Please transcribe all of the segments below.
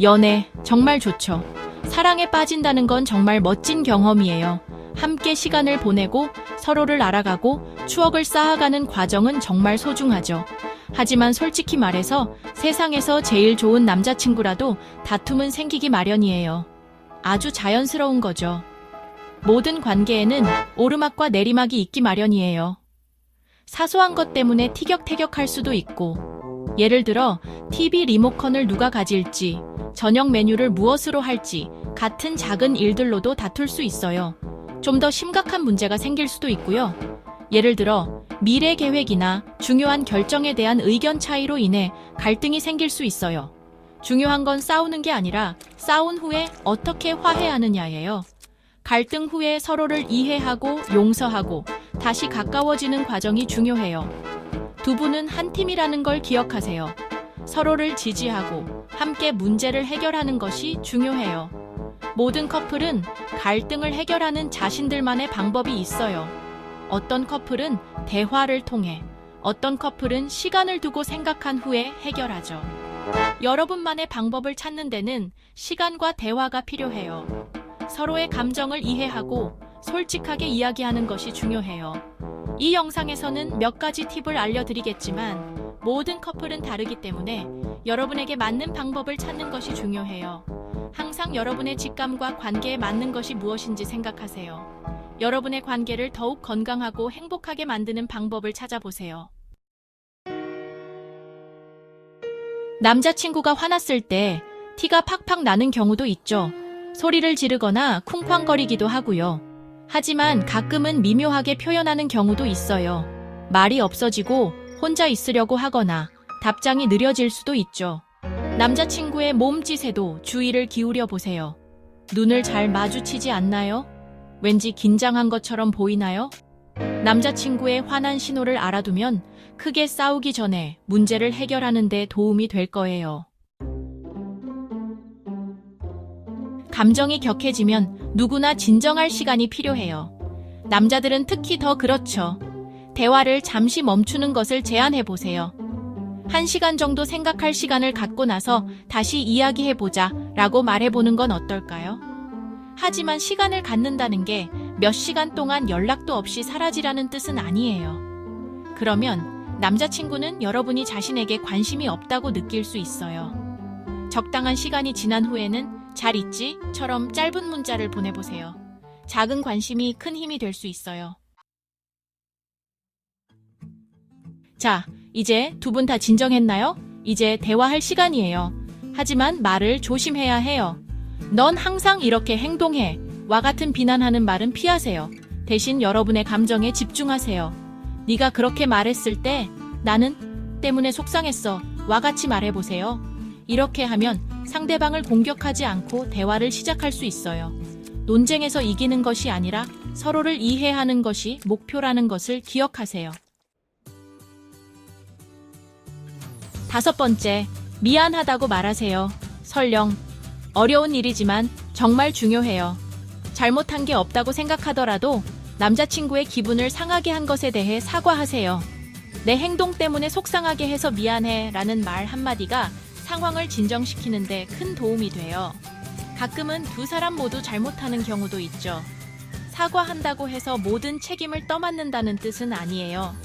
연애 정말 좋죠. 사랑에 빠진다는 건 정말 멋진 경험이에요. 함께 시간을 보내고 서로를 알아가고 추억을 쌓아가는 과정은 정말 소중하죠. 하지만 솔직히 말해서 세상에서 제일 좋은 남자친구라도 다툼은 생기기 마련이에요. 아주 자연스러운 거죠. 모든 관계에는 오르막과 내리막이 있기 마련이에요. 사소한 것 때문에 티격태격할 수도 있고, 예를 들어 TV 리모컨을 누가 가질지, 저녁 메뉴를 무엇으로 할지 같은 작은 일들로도 다툴 수 있어요. 좀 더 심각한 문제가 생길 수도 있고요. 예를 들어 미래 계획이나 중요한 결정에 대한 의견 차이로 인해 갈등이 생길 수 있어요. 중요한 건 싸우는 게 아니라 싸운 후에 어떻게 화해하느냐예요. 갈등 후에 서로를 이해하고 용서하고 다시 가까워지는 과정이 중요해요. 두 분은 한 팀이라는 걸 기억하세요. 서로를 지지하고 함께 문제를 해결하는 것이 중요해요. 모든 커플은 갈등을 해결하는 자신들만의 방법이 있어요. 어떤 커플은 대화를 통해, 어떤 커플은 시간을 두고 생각한 후에 해결하죠. 여러분만의 방법을 찾는 데는 시간과 대화가 필요해요. 서로의 감정을 이해하고 솔직하게 이야기하는 것이 중요해요. 이 영상에서는 몇 가지 팁을 알려드리겠지만 모든 커플은 다르기 때문에 여러분에게 맞는 방법을 찾는 것이 중요해요. 항상 여러분의 직감과 관계에 맞는 것이 무엇인지 생각하세요. 여러분의 관계를 더욱 건강하고 행복하게 만드는 방법을 찾아보세요. 남자친구가 화났을 때 티가 팍팍 나는 경우도 있죠. 소리를 지르거나 쿵쾅거리기도 하고요. 하지만 가끔은 미묘하게 표현하는 경우도 있어요. 말이 없어지고 혼자 있으려고 하거나 답장이 느려질 수도 있죠. 남자친구의 몸짓에도 주의를 기울여 보세요. 눈을 잘 마주치지 않나요? 왠지 긴장한 것처럼 보이나요? 남자친구의 화난 신호를 알아두면 크게 싸우기 전에 문제를 해결하는 데 도움이 될 거예요. 감정이 격해지면 누구나 진정할 시간이 필요해요. 남자들은 특히 더 그렇죠. 대화를 잠시 멈추는 것을 제안해 보세요. 한 시간 정도 생각할 시간을 갖고 나서 다시 이야기해 보자 라고 말해 보는 건 어떨까요? 하지만 시간을 갖는다는 게 몇 시간 동안 연락도 없이 사라지라는 뜻은 아니에요. 그러면 남자친구는 여러분이 자신에게 관심이 없다고 느낄 수 있어요. 적당한 시간이 지난 후에는 잘 있지? 처럼 짧은 문자를 보내보세요. 작은 관심이 큰 힘이 될 수 있어요. 자, 이제 두 분 다 진정했나요? 이제 대화할 시간이에요. 하지만 말을 조심해야 해요. 넌 항상 이렇게 행동해. 와 같은 비난하는 말은 피하세요. 대신 여러분의 감정에 집중하세요. 네가 그렇게 말했을 때 나는 때문에 속상했어. 와 같이 말해보세요. 이렇게 하면 상대방을 공격하지 않고 대화를 시작할 수 있어요. 논쟁에서 이기는 것이 아니라 서로를 이해하는 것이 목표라는 것을 기억하세요. 다섯 번째, 미안하다고 말하세요. 설령 어려운 일이지만 정말 중요해요. 잘못한 게 없다고 생각하더라도 남자친구의 기분을 상하게 한 것에 대해 사과하세요. 내 행동 때문에 속상하게 해서 미안해 라는 말 한마디가 상황을 진정시키는데 큰 도움이 돼요. 가끔은 두 사람 모두 잘못하는 경우도 있죠. 사과한다고 해서 모든 책임을 떠맡는다는 뜻은 아니에요.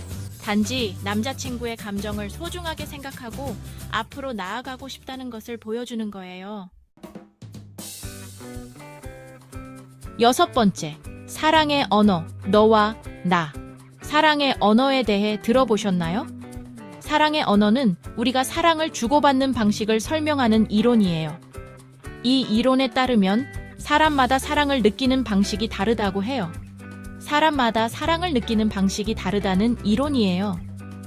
단지 남자친구의 감정을 소중하게 생각하고 앞으로 나아가고 싶다는 것을 보여주는 거예요. 여섯 번째, 사랑의 언어, 너와 나. 사랑의 언어에 대해 들어보셨나요? 사랑의 언어는 우리가 사랑을 주고받는 방식을 설명하는 이론이에요. 이 이론에 따르면 사람마다 사랑을 느끼는 방식이 다르다고 해요. 사람마다 사랑을 느끼는 방식이 다르다는 이론이에요.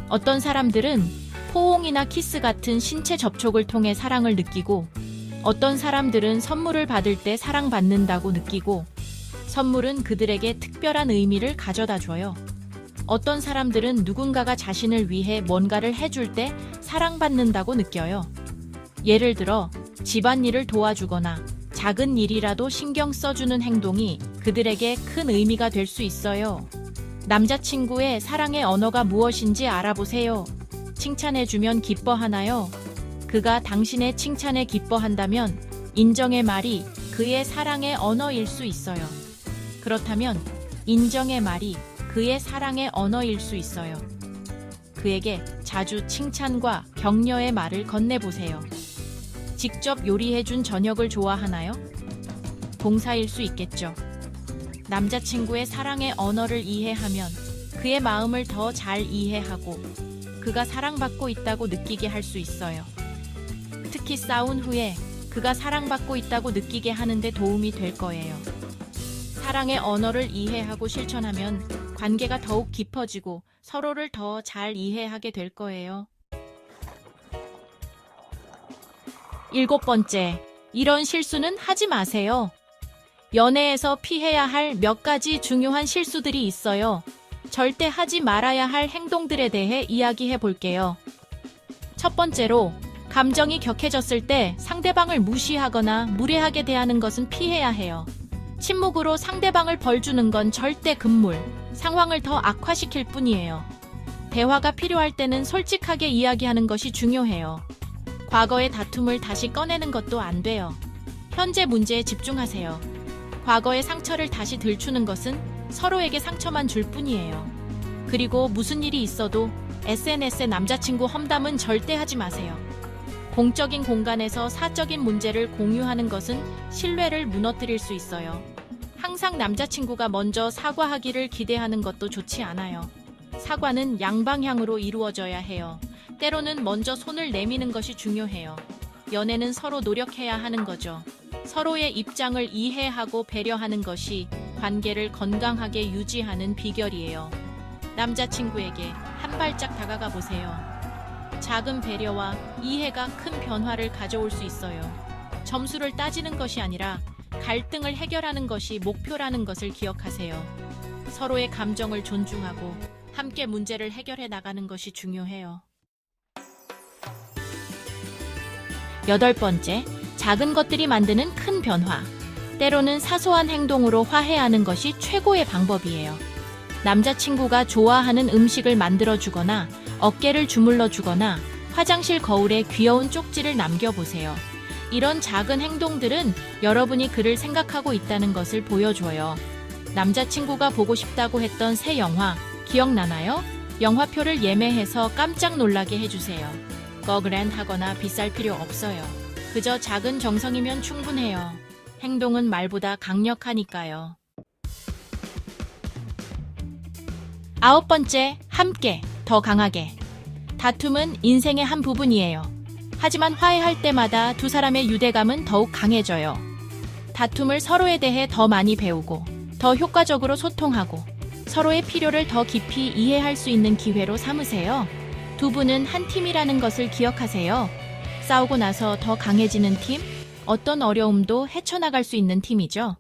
어떤 사람들은 포옹이나 키스 같은 신체 접촉을 통해 사랑을 느끼고, 어떤 사람들은 선물을 받을 때 사랑받는다고 느끼고, 선물은 그들에게 특별한 의미를 가져다 줘요. 어떤 사람들은 누군가가 자신을 위해 뭔가를 해줄 때 사랑받는다고 느껴요. 예를 들어, 집안일을 도와주거나 작은 일이라도 신경 써주는 행동이 그들에게 큰 의미가 될 수 있어요. 남자친구의 사랑의 언어가 무엇인지 알아보세요. 칭찬해주면 기뻐하나요? 그가 당신의 칭찬에 기뻐한다면 인정의 말이 그의 사랑의 언어일 수 있어요. 그렇다면 인정의 말이 그의 사랑의 언어일 수 있어요. 그에게 자주 칭찬과 격려의 말을 건네보세요. 직접 요리해준 저녁을 좋아하나요? 봉사일 수 있겠죠. 남자친구의 사랑의 언어를 이해하면 그의 마음을 더 잘 이해하고 그가 사랑받고 있다고 느끼게 할 수 있어요. 특히 싸운 후에 그가 사랑받고 있다고 느끼게 하는데 도움이 될 거예요. 사랑의 언어를 이해하고 실천하면 관계가 더욱 깊어지고 서로를 더 잘 이해하게 될 거예요. 일곱 번째, 이런 실수는 하지 마세요. 연애에서 피해야 할 몇 가지 중요한 실수들이 있어요. 절대 하지 말아야 할 행동들에 대해 이야기해 볼게요. 첫 번째로, 감정이 격해졌을 때 상대방을 무시하거나 무례하게 대하는 것은 피해야 해요. 침묵으로 상대방을 벌주는 건 절대 금물, 상황을 더 악화시킬 뿐이에요. 대화가 필요할 때는 솔직하게 이야기하는 것이 중요해요. 과거의 다툼을 다시 꺼내는 것도 안 돼요. 현재 문제에 집중하세요. 과거의 상처를 다시 들추는 것은 서로에게 상처만 줄 뿐이에요. 그리고 무슨 일이 있어도 SNS에 남자친구 험담은 절대 하지 마세요. 공적인 공간에서 사적인 문제를 공유하는 것은 신뢰를 무너뜨릴 수 있어요. 항상 남자친구가 먼저 사과하기를 기대하는 것도 좋지 않아요. 사과는 양방향으로 이루어져야 해요. 때로는 먼저 손을 내미는 것이 중요해요. 연애는 서로 노력해야 하는 거죠. 서로의 입장을 이해하고 배려하는 것이 관계를 건강하게 유지하는 비결이에요. 남자친구에게 한 발짝 다가가 보세요. 작은 배려와 이해가 큰 변화를 가져올 수 있어요. 점수를 따지는 것이 아니라 갈등을 해결하는 것이 목표라는 것을 기억하세요. 서로의 감정을 존중하고 함께 문제를 해결해 나가는 것이 중요해요. 여덟 번째, 작은 것들이 만드는 큰 변화. 때로는 사소한 행동으로 화해하는 것이 최고의 방법이에요. 남자친구가 좋아하는 음식을 만들어주거나 어깨를 주물러주거나 화장실 거울에 귀여운 쪽지를 남겨보세요. 이런 작은 행동들은 여러분이 그를 생각하고 있다는 것을 보여줘요. 남자친구가 보고 싶다고 했던 새 영화 기억나나요? 영화표를 예매해서 깜짝 놀라게 해주세요. 거그랜 하거나 비쌀 필요 없어요. 그저 작은 정성이면 충분해요. 행동은 말보다 강력하니까요. 아홉 번째, 함께, 더 강하게. 다툼은 인생의 한 부분이에요. 하지만 화해할 때마다 두 사람의 유대감은 더욱 강해져요. 다툼을 서로에 대해 더 많이 배우고, 더 효과적으로 소통하고, 서로의 필요를 더 깊이 이해할 수 있는 기회로 삼으세요. 두 분은 한 팀이라는 것을 기억하세요. 싸우고 나서 더 강해지는 팀, 어떤 어려움도 헤쳐나갈 수 있는 팀이죠.